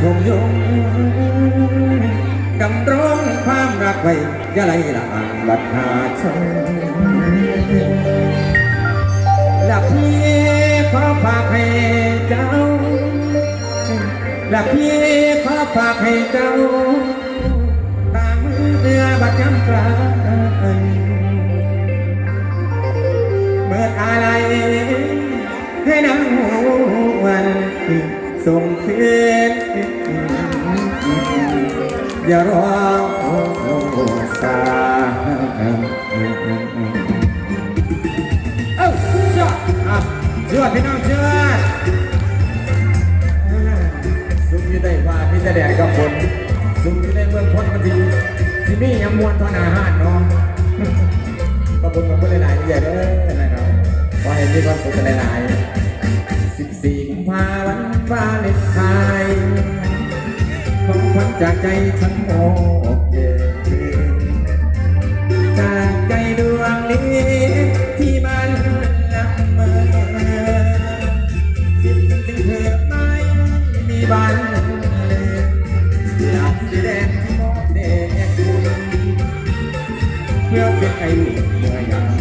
ชมยงดำรงความรักไว้ยาไรละอ่างบัดหาชมและพี่ขอฝากให้เจ้าและพี่ขอฝากให้เจ้าตามเรือบัดย้ำกลางเมื่ออะไรให้นางหวนส่งคืน อย่ารอสาเอ้าจอดอะจอดพี่น้องจอดซุ่มอยู่ได้ว่ามีแต่แดดกับฝนซุ่มอยู่ในเมืองพ้นมันทีที่นี่ยังมวนทอนอาหารเนาะขอบคุณขอบคุณหลายๆใหญ่เลยนะครับขอให้มีความสุขหลายๆสิบสี่กุมภาพันธ์วาเลนไทน์ วัญจากใจฉันโอเคจากใจดวงนี้ที่มันละเมอคิดถึงเธอไม่มีวันเลยอยากแดงที่มองเด็กเพื่อเป็นไอ้ลูกเมื่อยาม